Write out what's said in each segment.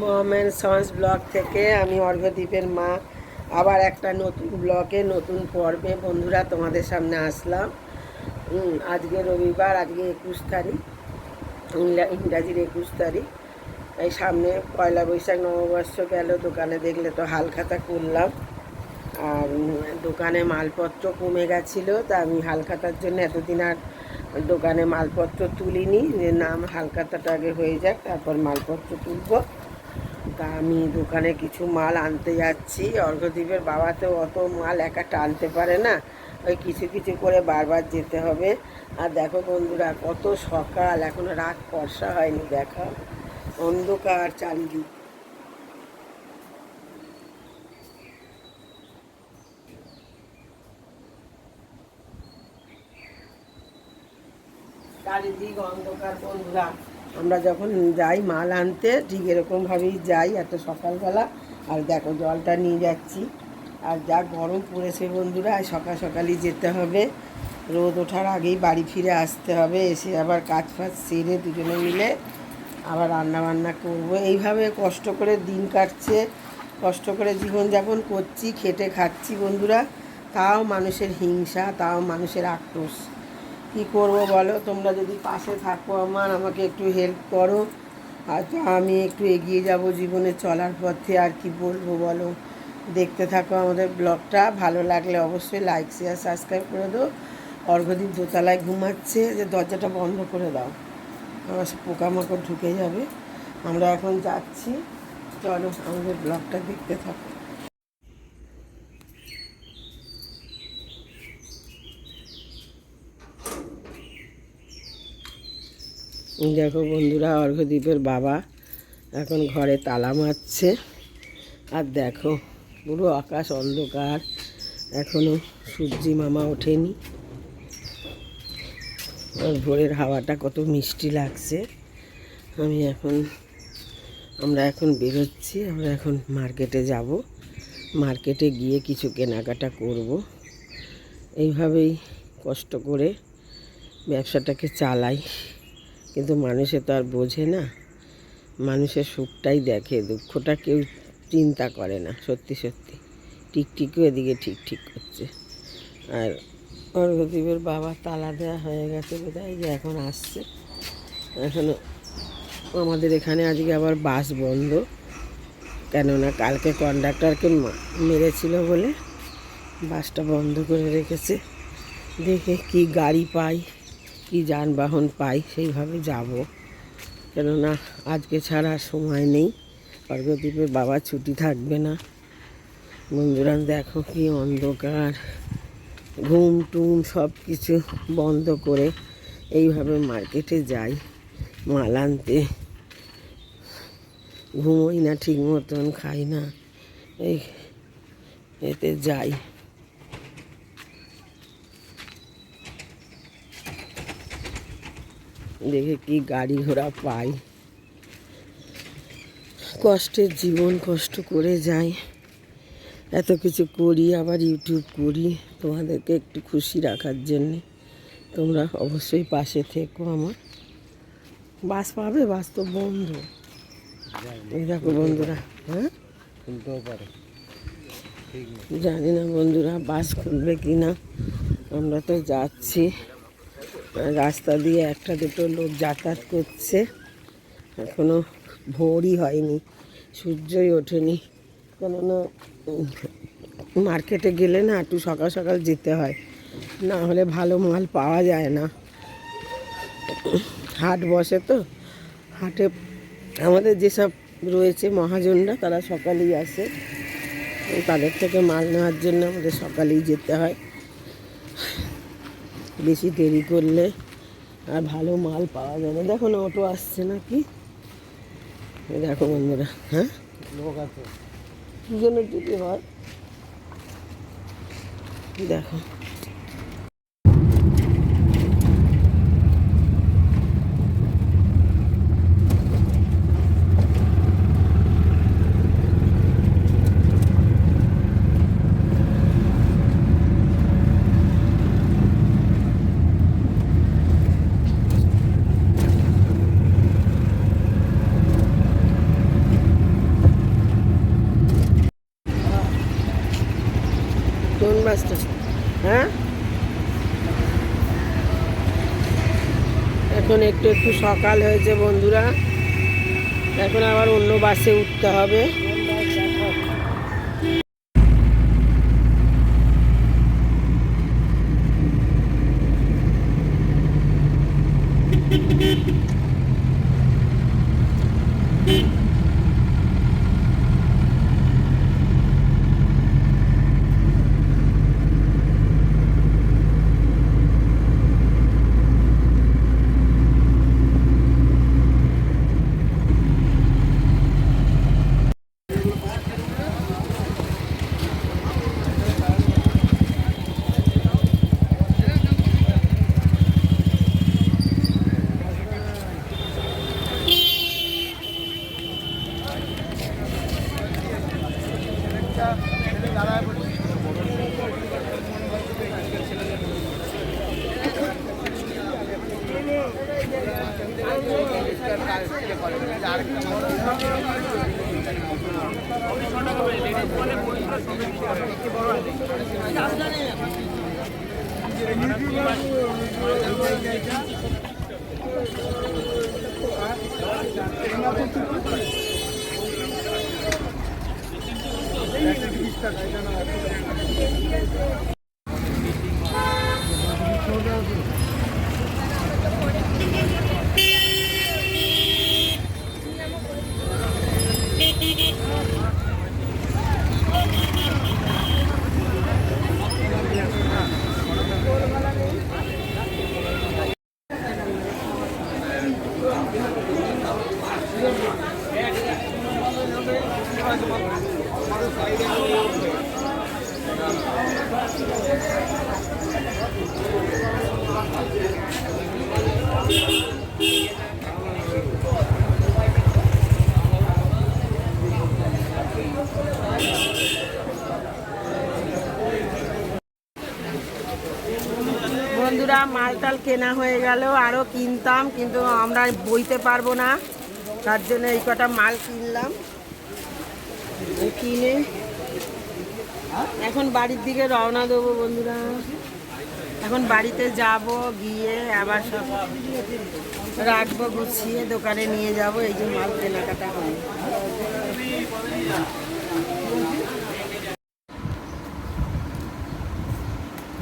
মোহামেন sons blog থেকে আমি অর্ঘদ্বীপের মা। আবার একটা নতুন ব্লগে নতুন পর্বে বন্ধুরা তোমাদের সামনে আসলাম। আজকে রবিবার, আজকে একুশ তারিখ ইংরাজির একুশ তারিখ। এই সামনে পয়লা বৈশাখ, নববর্ষ গেল, দোকানে দেখলে তো হালখাতা করলাম আর দোকানে মালপত্র কমে গেছিল, তা আমি হালখাতার জন্য এতদিন আর দোকানে মালপত্র তুলিনি। যে নাম হালখাতাটা আগে হয়ে যাক, তারপর মালপত্র তুলবো। তা আমি দোকানে কিছু মাল আনতে যাচ্ছি। অর্ঘদ্বীপের বাবা তো অত মাল একা টানতে পারে না। ওই কিছু কিছু করে বারবার যেতে হবে। আর দেখো বন্ধুরা, কত সকাল, এখন রাত ফর্সা হয়নি, দেখা। অন্ধকার চারিদিক। চারিদিক অন্ধকার বন্ধুরা। আমরা যখন যাই মাল আনতে, ঠিক এরকমভাবেই যাই এত সকালবেলা। আর দেখো, জলটা নিয়ে যাচ্ছি। আর যা গরম পড়েছে বন্ধুরা আর সকাল সকালই যেতে হবে। রোদ ওঠার আগেই বাড়ি ফিরে আসতে হবে। এসে আবার কাজ ফাজ সেরে দুজনে মিলে আবার রান্না বান্না করব। এইভাবে কষ্ট করে দিন কাটছে, কষ্ট করে জীবনযাপন করছি, খেটে খাচ্ছি বন্ধুরা। তাও মানুষের হিংসা, তাও মানুষের আক্রোশ। কী করব বলো? তোমরা যদি পাশে থাকো আমার, আমাকে একটু হেল্প করো। আর তো আমি একটু এগিয়ে যাব জীবনে চলার পথে, আর কি বলব বলো? দেখতে থাকো আমাদের ব্লগটা, ভালো লাগলে অবশ্যই লাইক শেয়ার সাবস্ক্রাইব করে দাও। অর্ঘদ্বীপ দোতলায় ঘুমাচ্ছে, যে দরজাটা বন্ধ করে দাও। আমার পোকামাকড় ঢুকে যাবে। আমরা এখন যাচ্ছি। চলো আমাদের ব্লগটা দেখতে থাকো। দেখো বন্ধুরা অর্ঘদ্বীপের বাবা এখন ঘরে তালা মারছে। আর দেখো, পুরো আকাশ অন্ধকার। এখনও সূর্যি মামা ওঠেনি। আর ভোরের হাওয়াটা কত মিষ্টি লাগছে। আমি এখন, আমরা এখন বেরোচ্ছি, আমরা এখন মার্কেটে যাব। মার্কেটে গিয়ে কিছু কেনাকাটা করব। এইভাবেই কষ্ট করে ব্যবসাটাকে চালাই। কিন্তু মানুষে তো আর বোঝে না। মানুষের সুখটাই দেখে, দুঃখটা কেউ চিন্তা করে না, সত্যি সত্যি। টিকটিকও এদিকে ঠিক ঠিক করছে। আর অর্ঘদ্বীপের বাবা তালা দেওয়া হয়ে গেছে বোধহয়, যে এখন আসছে। এখনও আমাদের এখানে আজকে আবার বাস বন্ধ। কেননা কালকে কন্ডাক্টরকে মেরেছিল বলে বাসটা বন্ধ করে রেখেছে। দেখে কি গাড়ি পাই। কি যানবাহন পাই সেইভাবে যাব। কেননা আজকে ছাড়া সময় নেই। অর্ঘদ্বীপের বাবা ছুটি থাকবে না। বন্ধুরা, দেখো কি অন্ধকার। ঘুম টুম সব কিছু বন্ধ করে এইভাবে মার্কেটে যাই। মাল আনতে। ঘুমোই না ঠিক মতন, খাই না। এই, এতে যাই। দেখে কি গাড়ি ঘোড়া পাই। কষ্টের জীবন কষ্ট করে যাই। এত কিছু করি আবার ইউটিউব করি তোমাদেরকে একটু খুশি রাখার জন্যে। তোমরা অবশ্যই পাশে থেকো আমার। বাস পাবে? বাস তো বন্ধ। এই দেখো বন্ধুরা হ্যাঁ? খুলতেও পারে। জানি না বন্ধুরা বাস খুলবে কি না আমরা তো যাচ্ছি। রাস্তা দিয়ে একটা দুটো লোক যাতায়াত করছে। এখনও ভোরই হয়নি, সূর্যই ওঠেনি। কেননা মার্কেটে গেলে না একটু সকাল সকাল যেতে হয়, না হলে ভালো মাল পাওয়া যায় না। হাট বসে তো, হাটে আমাদের যেসব রয়েছে মহাজনরা তারা সকালেই আসে। তাদের থেকে মাল নেওয়ার জন্য আমাদের সকালেই যেতে হয়। বেশি দেরি করলে আর ভালো মাল পাওয়া যায় না। দেখো না অটো আসছে নাকি? কি দেখো বন্ধুরা হ্যাঁ? লোক আছে। কী জন্য যদি হয়। দেখো। সকাল হয়েছে বন্ধুরা। এখন আবার অন্য বাসে উঠতে হবে। বন্ধুরা মালটাল কেনা হয়ে গেল আরও কিনতাম, কিন্তু আমরা বইতে পারব না। তার জন্য এই কটা মাল কিনলাম। কিনে এখন বাড়ির দিকে রওনা দেবো বন্ধুরা। এখন বাড়িতে যাব, গিয়ে আবার সব রাখব, গুছিয়ে দোকানে নিয়ে যাব। এই যে মাল কেনাকাটা হয়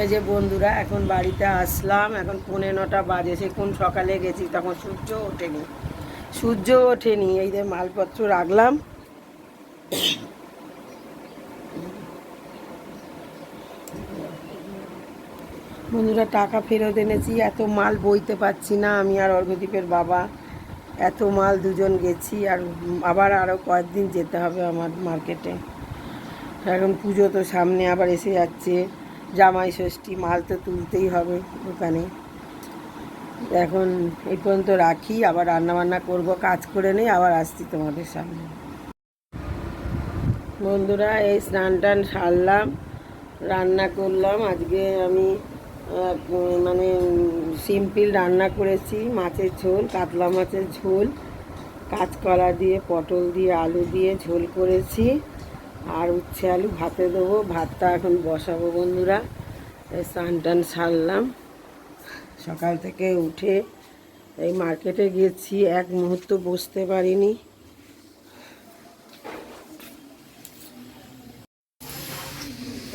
এই যে বন্ধুরা, এখন বাড়িতে আসলাম। এখন পৌনে নটা বাজে, সে কোন সকালে গেছি তখন সূর্য ওঠেনি। সূর্য ওঠেনি, এই যে মালপত্র রাখলাম। বন্ধুরা, টাকা ফেরত এনেছি, এত মাল বইতে পারছি না আমি আর অর্ঘদ্বীপের বাবা। এত মাল দুজন গেছি, আর আবার আরও কয়েকদিন যেতে হবে আমার মার্কেটে। এখন পুজো তো সামনে আবার এসে যাচ্ছে। জামাই ষষ্ঠী, মাল তো তুলতেই হবে দোকানে। এখন এই পর্যন্ত রাখি, আবার রান্নাবান্না করব, কাজ করে নেই, আবার আসছি তোমাদের সামনে। বন্ধুরা, এই স্নান টান সারলাম, রান্না করলাম। আজকে আমি মানে সিম্পল রান্না করেছি, মাছের ঝোল, কাতলা মাছের ঝোল, কাঁচকলা দিয়ে, পটল দিয়ে, আলু দিয়ে ঝোল করেছি। আর উচ্ছে আলু ভাতে দেবো। ভাতটা এখন বসাবো বন্ধুরা। স্নান টান সারলাম। সকাল থেকে উঠে এই মার্কেটে গেছি এক মুহূর্ত বসতে পারিনি।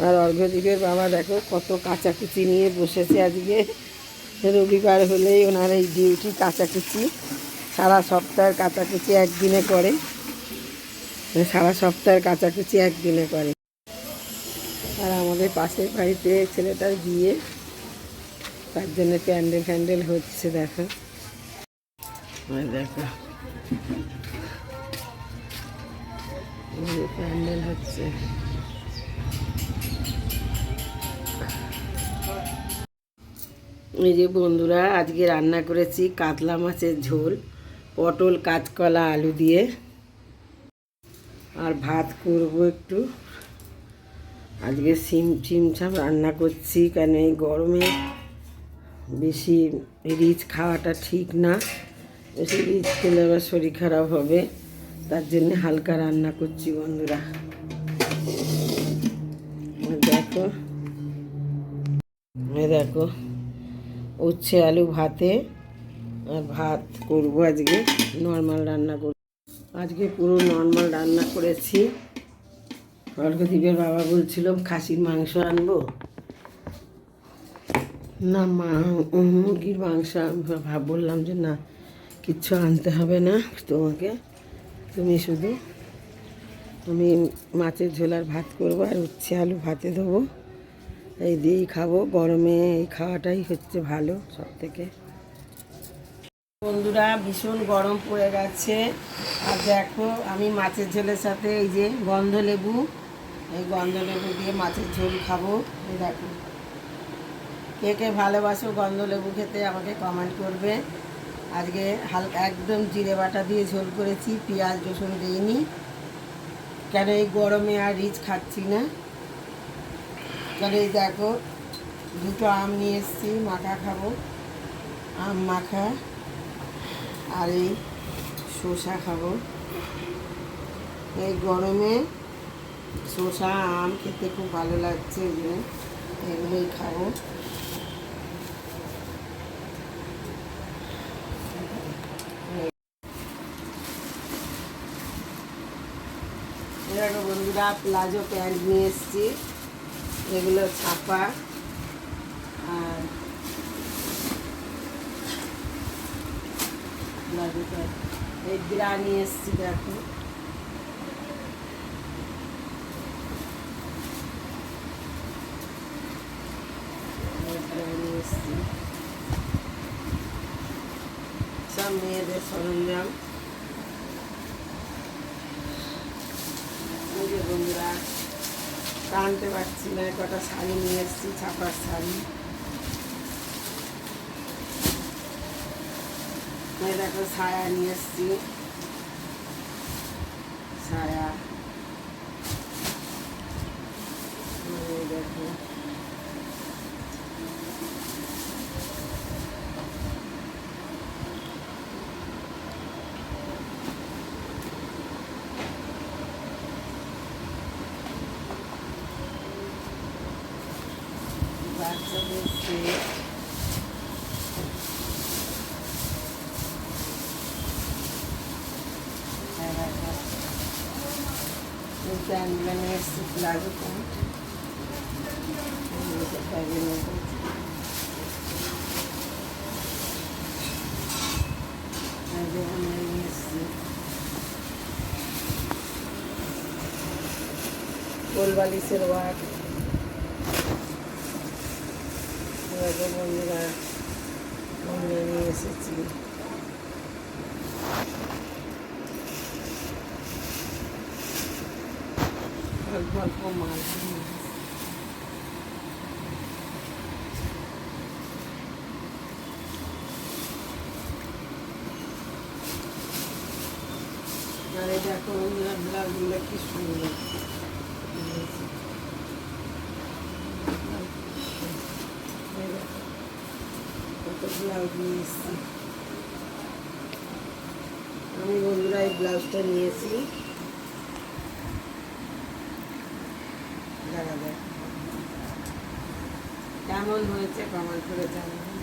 আর অর্ঘ্যদ্বীপের বাবা দেখো কত কাচাকুচি নিয়ে বসেছে আজকে। রবিবার হলেই ওনার এই ডিউটি কাচাকুচি। সারা সপ্তাহের কাচাকুচি একদিনে করে। সারা সপ্তাহের কাচাকুচি একদিনে করে। আর আমাদের পাশের বাড়িতে ছেলেটার বিয়ে। তার জন্য প্যান্ডেল ফ্যান্ডেল হচ্ছে, দেখো। দেখো। প্যান্ডেল হচ্ছে। এই যে বন্ধুরা, আজকে রান্না করেছি কাতলা মাছের ঝোল, পটল, কাঁচকলা, আলু দিয়ে। আর ভাত করব একটু। আজকে সিম চিমছাম রান্না করছি, কেন এই গরমে বেশি রিচ খাওয়াটা ঠিক না। বেশি রিচ খেলে আবার শরীর খারাপ হবে। তার জন্য হালকা রান্না করছি বন্ধুরা। দেখো দেখো, উচ্ছে, আলু ভাতে, আর ভাত করব আজকে, নর্মাল রান্না করব। আজকে পুরো নর্মাল রান্না করেছি। অর্ঘদীপের বাবা বলছিল, খাসির মাংস আনব। না মা মুরগির মাংস ভাব বললাম যে না, কিচ্ছু আনতে হবে না তোমাকে। তুমি শুধু, আমি মাছের ঝোলার ভাত করব আর উচ্ছে আলু ভাতে দেবো। এই দিয়েই খাব। গরমে এই খাওয়াটাই হচ্ছে ভালো সব থেকে বন্ধুরা, ভীষণ গরম পড়ে গেছে। আর দেখো, আমি মাছের ঝোলের সাথে এই যে গন্ধ লেবু এই গন্ধ লেবু দিয়ে মাছের ঝোল খাব। এই দেখো। কে কে ভালোবাসো গন্ধ লেবু খেতে আমাকে কমেন্ট করবে। আজকে হালকা একদম জিরে বাটা দিয়ে ঝোল করেছি, পেঁয়াজ রসুন দিইনি। কেন এই গরমে আর রিচ খাচ্ছি না? কেন এই দেখো, দুটো আম নিয়ে এসেছি, মাখা খাব। আম মাখা। আর এই শসা খাব। এই গরমে শসা, আম খেতে খুব ভালো লাগছে এগুলো এগুলোই খাব। দেখো বন্ধুরা, প্লাজো প্যান্ট নিয়ে এসেছি। এগুলো ছাপা। আর এই ব্রা নিয়ে এসেছি। দেখো। সব মেয়েদের সরঞ্জাম। বন্ধুরা টানতে পারছি না কটা শাড়ি নিয়ে এসেছি, ছাপার শাড়ি। এই দেখো ছায়া নিয়ে এসেছি ছায়া এই দেখো বাচ্চাদের সেট প্যান্টগুলো নিয়ে এসেছি প্লাজো প্যান্ট ব্যাগের কোলবালিশের ওয়ার্ক দেখো বন্ধুরা নিয়ে এসেছি অল্প অল্প এসেছি। আর দেখো বন্ধুরা ব্লাউজগুলো কি সুন্দর কত ব্লাউজ নিয়ে এসেছি আমি বন্ধুরা এই ব্লাউজটা নিয়েছি দেখা যাক কেমন হয়েছে কমেন্ট করে জানাবেন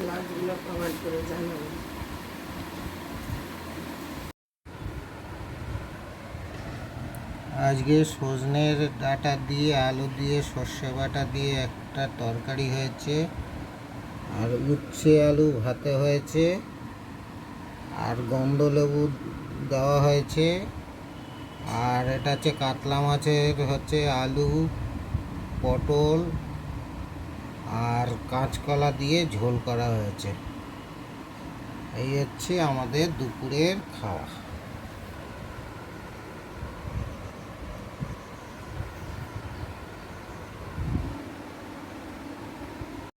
কেমন কমেন্ট করে জানাবেন আজকে সজনের ডাটা দিয়ে, আলু দিয়ে, সর্ষে বাটা দিয়ে একটা তরকারি হয়েছে। আর উচ্ছে আলু ভাতে হয়েছে। আর গন্ধ লেবু দেওয়া হয়েছে। আর এটা হচ্ছে কাতলা মাছের হচ্ছে আলু, পটল আর কাঁচকলা দিয়ে ঝোল করা হয়েছে। এই হচ্ছে আমাদের দুপুরের খাওয়া।